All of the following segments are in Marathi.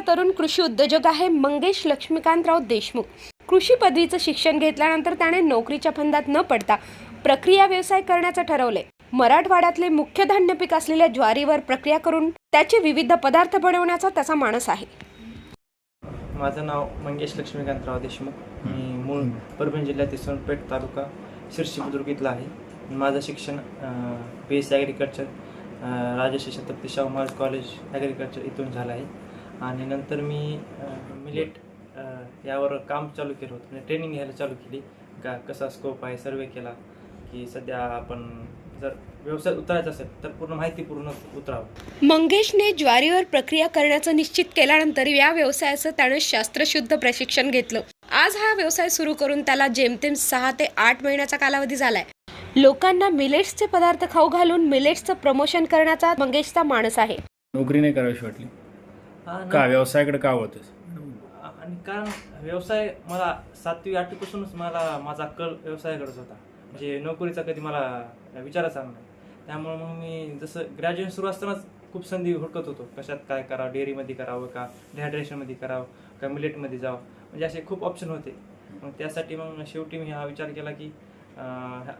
परभणीचा तरुण कृषी उद्योजक आहे मंगेश लक्ष्मीकांतराव देशमुख. कृषी पदवीचं शिक्षण घेतल्यानंतर त्याने नोकरीच्या फंदात न पडता प्रक्रिया व्यवसाय करण्याचं ठरवले मराठवाड्यातले मुख्य धान्य पीक असलेल्या ज्वारीवर प्रक्रिया करून त्याचे विविध पदार्थ बनवण्याचा त्याचा मानस आहे. माझं नाव मंगेश लक्ष्मीकांतराव देशमुख. मी मूळ परभणी जिल्ह्यातील सोनपेठ तालुका शिर्शी बुद्रुक इथला आहे. माझं शिक्षण B S agriculture Rajarshi Chhatrapati Shahu Maharaj college agriculture इथून झालं आहे. आणि नंतर मी मिलेट यावर काम चालू केलं होतं. म्हणजे ट्रेनिंग घ्यायला चालू केली. का कसा स्कोप आहे सर्वे केला की सध्या आपण जर व्यवसायात उतरायचा असेल तर पूर्ण माहितीपूर्ण उतरावं. मंगेशने ज्वारीवर प्रक्रिया करण्याचं निश्चित केल्यानंतर या व्यवसायाचं त्याने शास्त्रशुद्ध प्रशिक्षण घेतलं. आज हा व्यवसाय सुरू करून त्याला जेमतेम सहा ते आठ महिन्याचा कालावधी झालाय. लोकांना मिलेट्सचे पदार्थ खाऊ घालून मिलेट्सचं प्रमोशन करण्याचा मंगेशचा मानस आहे. नोकरी नाही करावीशी वाटली. का व्यवसायाकडे का होतच आणि कारण व्यवसाय मला सातवी आठवीपासूनच मला माझा कल व्यवसायाकडेच होता. म्हणजे नोकरीचा कधी मला विचारच आला नाही. त्यामुळे मग मी जसं ग्रॅज्युएशन सुरू असतानाच खूप संधी हुडकत होतो. कशात काय करावं डेअरीमध्ये करावं का डिहायड्रेशनमध्ये करावं का मिलेटमध्ये जावं? म्हणजे असे खूप ऑप्शन होते. मग त्यासाठी मग शेवटी मी हा विचार केला की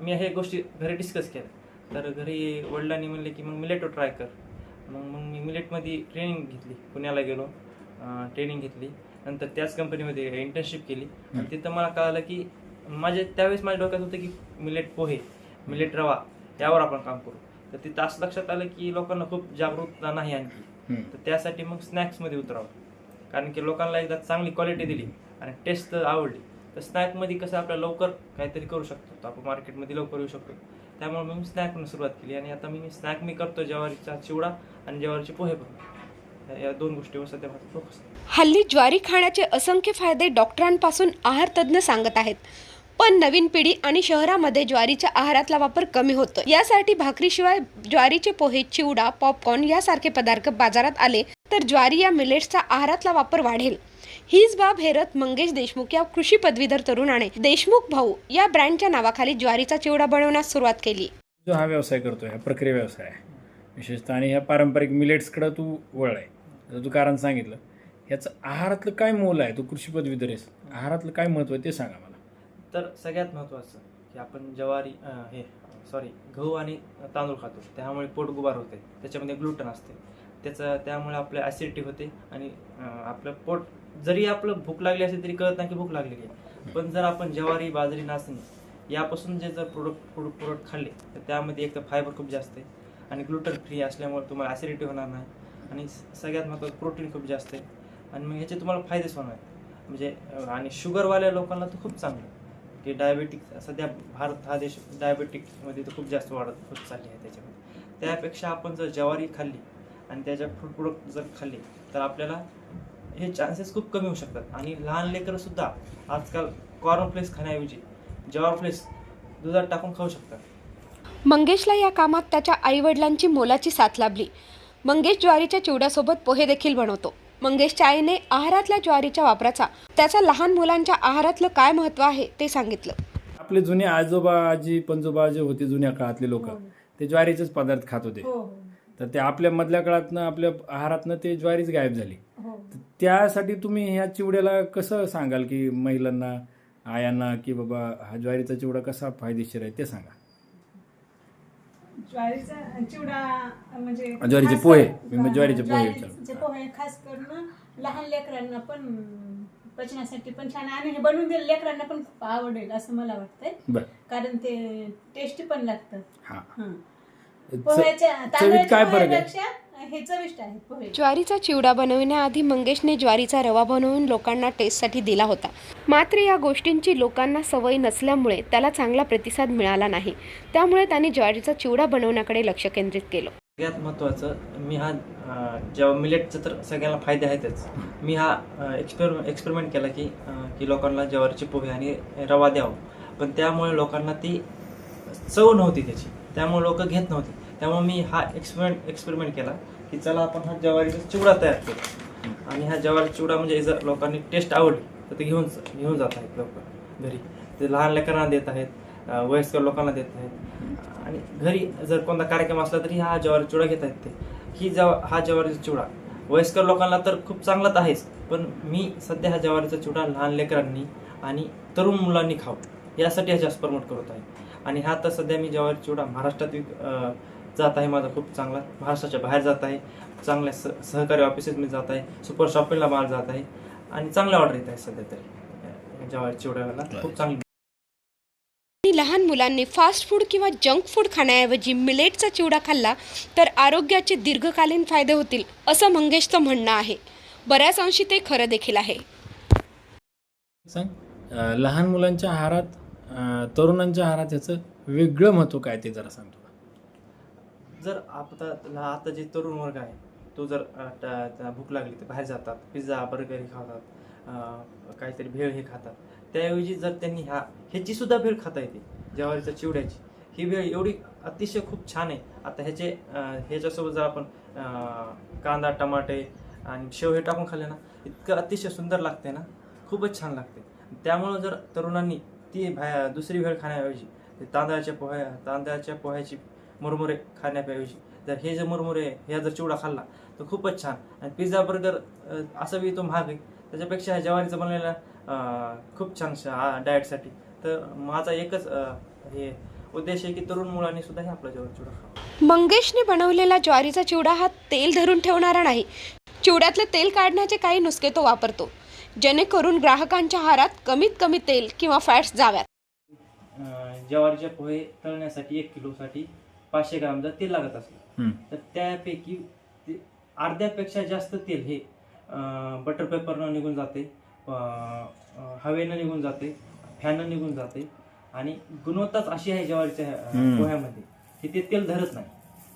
मी हे गोष्टी घरी डिस्कस केल्या. तर घरी वडिलांनी म्हणले की मग मिलेटवर ट्राय कर. मग मग मी मिलेटमध्ये ट्रेनिंग घेतली पुण्याला गेलो. ट्रेनिंग घेतली. नंतर त्याच कंपनीमध्ये इंटर्नशिप केली. आणि तिथं मला कळालं की माझे त्यावेळेस माझ्या डोक्यात होतं की मिलेट पोहे मिलेट रवा यावर आपण काम करू. तर तिथं असं लक्षात आलं की लोकांना खूप जागरूकता नाही आणखी. तर त्यासाठी मग स्नॅक्समध्ये उतरावं. कारण की लोकांना एकदा चांगली क्वालिटी दिली आणि टेस्ट तर आवडली. तर स्नॅकमध्ये कसं आपल्याला लवकर काहीतरी करू शकतो. तर आपण मार्केटमध्ये लवकर येऊ शकतो. त्यामुळे मी स्नॅकनं सुरुवात केली आणि आता मी स्नॅक मी करतो ज्वारीचा चिवडा आणि ज्वारीचे पोहे पण. या दोन गोष्टीवर सध्या माझा फोकस हल्ली ज्वारी खाण्याचे असंख्य फायदे डॉक्टरांपासून आहार तज्ज्ञ सांगत आहेत. पण नवीन पिढी आणि शहरामध्ये ज्वारीच्या आहारातला वापर कमी होतो यासाठी भाकरीशिवाय ज्वारीचे पोहे चिवडा पॉपकॉर्न यासारखे पदार्थ बाजारात आले तर ज्वारी या मिलेट्सचा आहारातला वापर वाढेल. हीच बाब हेरत मंगेश देशमुख या कृषी पदवीधर तरुणाने देशमुख भाऊ या ब्रँडच्या नावाखाली ज्वारीचा चिवडा बनवण्यास सुरुवात केली. जो हा व्यवसाय करतोय हा प्रक्रिया व्यवसाय आहे. विशेषतः आणि ह्या पारंपरिक मिलेट्सकडं तू वळलाय. जर तू कारण सांगितलं ह्याचं आहारातलं काय मोल आहे? तू कृषी पदवीधर आहेस. आहारातलं काय महत्त्व आहे ते सांगा मला. तर सगळ्यात महत्त्वाचं की आपण ज्वारी अं, हे सॉरी गहू आणि तांदूळ खातो. त्यामुळे पोट गुबार होते. त्याच्यामध्ये ग्लुटन असते. त्याचं त्यामुळे आपलं ॲसिडिटी होते आणि अं, आपलं पोट जरी आपलं भूक लागली असेल तरी कळत नाही की भूक लागलेली आहे. पण जर आपण ज्वारी बाजरी नाचणी यापासून जे जर प्रोडक्ट प्रोडक्ट खाल्ले तर त्यामध्ये एक तर फायबर खूप जास्त आहे आणि ग्लुटन फ्री असल्यामुळे तुम्हाला ॲसिडिटी होणार नाही आणि सगळ्यात महत्त्वाचं प्रोटीन खूप जास्त आहे. आणि मग ह्याचे तुम्हाला फायदेच होणार आहेत. म्हणजे आणि शुगरवाल्या लोकांना तर खूप चांगलं आहे. की डायबेटिक सध्या भारत हा देश डायबेटिकमध्ये तर खूप जास्त वाढत होत चालली आहे त्याच्यामध्ये. त्यापेक्षा आपण जर ज्वारी खाल्ली आणि त्याच्या फूड प्रोडक्ट जर खाल्ले तर आपल्याला हे चान्सेस खूप कमी होऊ शकतात. आणि लहान लेकरं सुद्धा आजकाल कॉर्नफ्लेक्स खाण्याऐवजी जवारफ्लेक्स दुधात टाकून खाऊ शकतात. मंगेशला या कामात त्याच्या आईवडिलांची मोलाची साथ लाभली. मंगेश ज्वारीच्या चिवड्यासोबत पोहे देखील बनवतो. मंगेशच्या आईने आहारातल्या ज्वारीच्या वापराचा त्याचा लहान मुलांच्या आहारातलं काय महत्त्व आहे ते सांगितलं. आपले जुने आजोबा आजी पंजोबा जे होते जुन्या काळातले लोक. ते ज्वारीचेच पदार्थ खात होते. हो. तर ते आपल्या मधल्या काळातनं आपल्या आहारातनं ते ज्वारीच गायब झाली. हो. त्यासाठी तुम्ही ह्या चिवड्याला कसं सांगाल की महिलांना आयांना की बाबा हा ज्वारीचा चिवडा कसा फायदेशीर आहे ते सांगा. ज्वारीचा चिवडा म्हणजे ज्वारीचे पोहे. मी ज्वारीचे पोहे ज्वारीचे पोहे खास करून लहान लेकरांना पण पचण्यासाठी पण छान. आणि हे बनवून दिलं लेकरांना पण खूप आवडेल असं मला वाटतंय. कारण ते टेस्टी पण लागतं. चवीत काय फरक आहे? हे ज्वारीचा चिवडा बनवण्याआधी मंगेशने ज्वारीचा रवा बनवून लोकांना टेस्टसाठी दिला होता. मात्र या गोष्टींची लोकांना सवय नसल्यामुळे त्याला चांगला प्रतिसाद मिळाला नाही. त्यामुळे त्याने ज्वारीचा चिवडा बनवण्याकडे लक्ष केंद्रित केलं. सगळ्यात महत्त्वाचं मी हा जेव्हा मिलेटचं तर सगळ्यांना फायदे आहेतच. मी हा एक्सपेर एक्सपेरिमेंट केला की की लोकांना ज्वारीचे पोहे आणि रवा द्यावं. पण त्यामुळे लोकांना ती चव नव्हती त्याची. त्यामुळे लोक घेत नव्हते. त्यामुळे मी हा एक्सपेरिमेंट एक्सपेरिमेंट केला की चला आपण हा ज्वारीचा चिवडा तयार करू. आणि हा ज्वारीचा चिवडा म्हणजे जर लोकांनी टेस्ट आवडली तर ते घेऊन घेऊन जात आहेत लोक घरी. ते लहान लेकरांना देत आहेत वयस्कर लोकांना देत आहेत. आणि घरी जर कोणता कार्यक्रम असला तरी हा ज्वारी चिवडा घेत आहेत ते. ही जव हा ज्वारीचा चिवडा. वयस्कर लोकांना तर खूप चांगलाच आहेच पण मी सध्या हा ज्वारीचा चिवडा लहान लेकरांनी आणि तरुण मुलांनी खावं यासाठी हा जास्त प्रमोट करत आहे. आणि हा तर सध्या मी ज्वारी चिवडा महाराष्ट्रात विक जात आहे माझा खूप चांगला महाराष्ट्राच्या बाहेर जात आहे चांगल्या स सहकारी ऑफिसेसमध्ये जात आहे सुपर शॉपिंगला माल जात आहे आणि चांगल्या ऑर्डर येत आहे सध्या तरी. चिवड्याला खूप चांगली. आणि लहान मुलांनी फास्ट फूड किंवा जंक फूड खाण्याऐवजी मिलेटचा चिवडा खाल्ला तर आरोग्याचे दीर्घकालीन फायदे होतील असं मंगेशचं म्हणणं आहे. बऱ्याच अंशी ते खरं देखील आहे. सांग लहान मुलांच्या आहारात तरुणांच्या आहारात ह्याचं वेगळं महत्त्व काय ते जरा सांगतो. जर आता आता जे तरुण वर्ग आहे तो जर त्या भूक लागली तर बाहेर जातात पिझ्झा बर्गर हे खातात काहीतरी भेळ हे खातात. त्याऐवजी जर त्यांनी ह्या ह्याची सुद्धा भेळ खाता येते ज्वारीच्या चिवड्याची. ही भेळ एवढी अतिशय खूप छान आहे. आता ह्याचे ह्याच्यासोबत जर आपण कांदा टमाटे आणि शेव हे टाकून खाल्ले ना इतकं अतिशय सुंदर लागते ना खूपच छान लागते. त्यामुळं जर तरुणांनी ती भा दुसरी भेळ खाण्याऐवजी ते तांदळाच्या पोह्या तांदळाच्या पोह्याची मुरमुरे खाण्याऐवजी जर हे जे मुरमुरे ह्या जर चिवडा खाल्ला तर खूपच छान. आणि पिझ्झा बर्गर असं बी तो महाग आहे. त्याच्यापेक्षा ह्या ज्वारीचं बनलेला खूप छान डाएटसाठी तर माझा एकच हे उद्देश आहे की तरुण मुलांनी सुद्धा हे आपला ज्वारी चिवडा मंगेशने बनवलेला ज्वारीचा चिवडा हा तेल धरून ठेवणारा नाही. चिवड्यातले तेल काढण्याचे काही नुसके तो वापरतो जेणेकरून ग्राहकांच्या आहारात कमीत कमी तेल किंवा फॅट्स जाव्यात. ज्वारीचे पोहे तळण्यासाठी एक किलोसाठी पाचशे ग्राम जर तेल लागत असलं. तर त्यापैकी ते अर्ध्यापेक्षा जास्त तेल हे बटर पेपरनं निघून जाते हवेनं निघून जाते फॅननं निघून जाते आणि गुणवत्ताच अशी आहे ज्वारीच्या. पोह्यामध्ये की ते तेल धरत नाही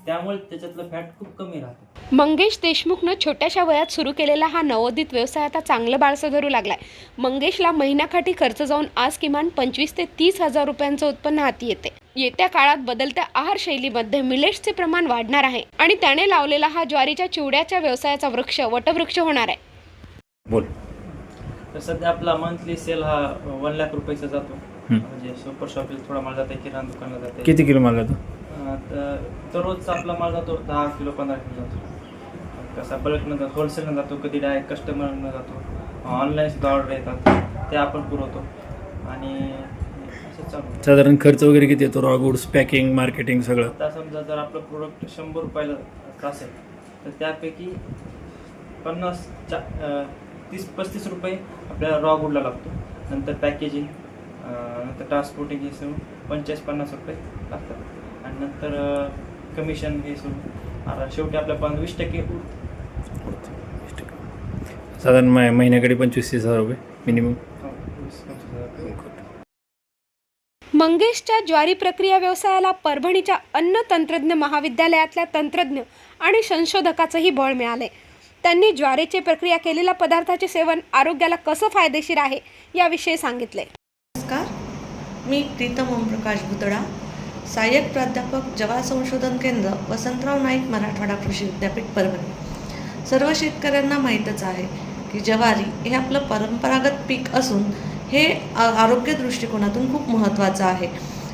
त्यामुळे त्याच्यातलं फॅट खूप कमी राहते मंगेश देशमुखनं छोट्याशा वयात सुरू केलेला हा नवोदित व्यवसाय आता चांगलं बाळसं धरू लागलाय मंगेशला महिन्याकाठी खर्च जाऊन आज किमान पंचवीस ते तीस हजार रुपयांचं उत्पन्न हाती येते येत्या काळात बदलत्या आहारशैलीमध्ये मिलेट्सचे प्रमाण वाढणार आहे आणि त्याने लावलेला हा ज्वारीच्या चिवड्याच्या व्यवसायाचा वृक्ष वटवृक्ष होणार आहे. बोल. तर सध्या आपला मंथली सेल हा वन लाख रुपयाचा जातो. हम्म. म्हणजे सुपर शॉपला थोडा माल जाते किराणा दुकानला जाते किती किलो माल जातो? अं, तर दररोजचा आपला माल जातो दहा किलो पंधरा किलो जातो. कसा बल्कनं जातो होलसेलनं जातो कधी डायरेक्ट कस्टमरनं जातो. ऑनलाईन सुद्धा ऑर्डर येतात ते आपण पुरवतो. आणि चालू. साधारण खर्च वगैरे किती येतो? रॉ गुड्स पॅकिंग मार्केटिंग सगळं? आता समजा जर आपलं प्रोडक्ट शंभर रुपयाला असेल तर त्यापैकी पन्नास चा अं, तीस पस्तीस रुपये आपल्याला रॉ गुडला लागतो. नंतर पॅकेजिंग नंतर ट्रान्सपोर्टिंग हे सगळं पंचेचाळीस पन्नास रुपये लागतात. आणि नंतर कमिशन हे सगळं आता शेवटी आपल्या पण वीस टक्के उरतं. साधारण मा- महिन्याकडे पंचवीस तीस हजार रुपये मिनिमम हो, वीस पंचवीस हजार रुपये. मंगेशच्या ज्वारी प्रक्रिया व्यवसायाला परभणीच्या अन्न तंत्रज्ञ महाविद्यालयातल्या तंत्रज्ञ आणि संशोधकाचंही बळ मिळाले त्यांनी ज्वारीचे प्रक्रिया केलेल्या पदार्थाचे सेवन आरोग्याला कसं फायदेशीर आहे याविषयी सांगितले नमस्कार. मी प्रीतम ओमप्रकाश भुतडा सहाय्यक प्राध्यापक जवा संशोधन केंद्र वसंतराव नाईक मराठवाडा कृषी विद्यापीठ परभणी. सर्व शेतकऱ्यांना माहीतच आहे की ज्वारी हे आपलं परंपरागत पीक असून हे आरोग्य दृष्टिकोनातून खूप महत्त्वाचं आहे.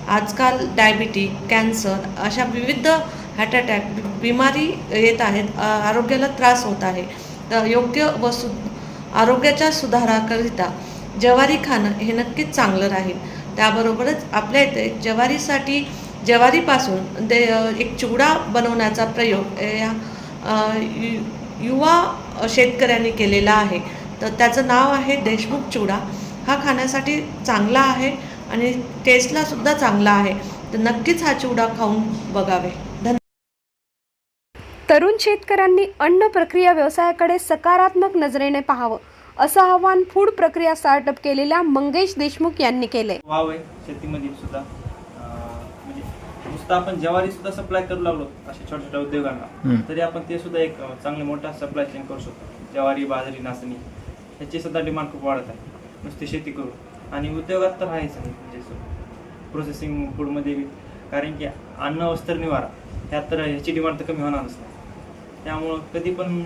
आजकाल डायबिटीक कॅन्सर अशा विविध हार्ट अटॅक बिमारी येत आहेत. आरोग्याला त्रास होत आहे. तर योग्य व सु आरोग्याच्या सुधाराकरिता ज्वारी खाणं हे नक्कीच चांगलं राहील. त्याबरोबरच आपल्या इथे ज्वारीसाठी ज्वारीपासून दे एक चिवडा बनवण्याचा प्रयोग या यु- युवा शेतकऱ्यांनी केलेला आहे. तर त्याचं नाव आहे देशमुख चिवडा. हा खाण्यासाठी चांगला आहे आणि टेस्टला सुद्धा चांगला आहे. तर नक्कीच हा चिवडा खाऊन बघावे. तरुण शेतकऱ्यांनी अन्न प्रक्रिया व्यवसायाकडे सकारात्मक नजरेने पाहावं असं आवाहन फूड प्रक्रिया स्टार्टअप केलेल्या मंगेश देशमुख यांनी केले वाव आहे शेतीमध्ये सुद्धा. म्हणजे नुसतं आपण ज्वारी सुद्धा सप्लाय करू लागलो अशा छोट्या छोट्या उद्योगांना. तरी आपण ते सुद्धा एक चांगले मोठा सप्लाय चेन करू शकतो. ज्वारी बाजरी नाचणी ह्याची सुद्धा डिमांड खूप वाढत आहे. नुसती शेती करू. आणि उद्योगात तर आहेच आहे म्हणजे प्रोसेसिंग फूडमध्ये कारण की अन्न वस्त्र निवारा ह्यात तर ह्याची डिमांड तर कमी होणारच नाही. त्यामुळं कधी पण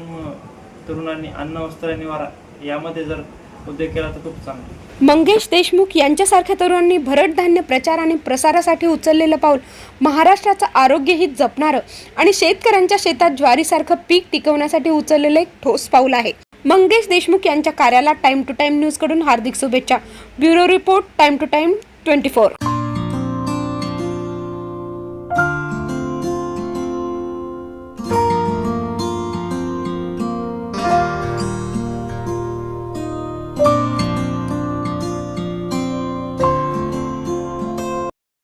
तरुणांनी अन्न वस्त्र निवारा यामध्ये जर उद्योग केला तर खूप चांगलं. मंगेश देशमुख यांच्यासारख्या तरुणांनी भरड धान्य प्रचार आणि प्रसारासाठी उचललेलं पाऊल महाराष्ट्राचं आरोग्यही जपणारं आणि शेतकऱ्यांच्या शेतात ज्वारीसारखं पीक टिकवण्यासाठी उचललेलं एक ठोस पाऊल आहे. मंगेश देशमुख यांच्या कार्याला टाइम टू टाइम न्यूजकडून हार्दिक शुभेच्छा. Bureau report time to time twenty four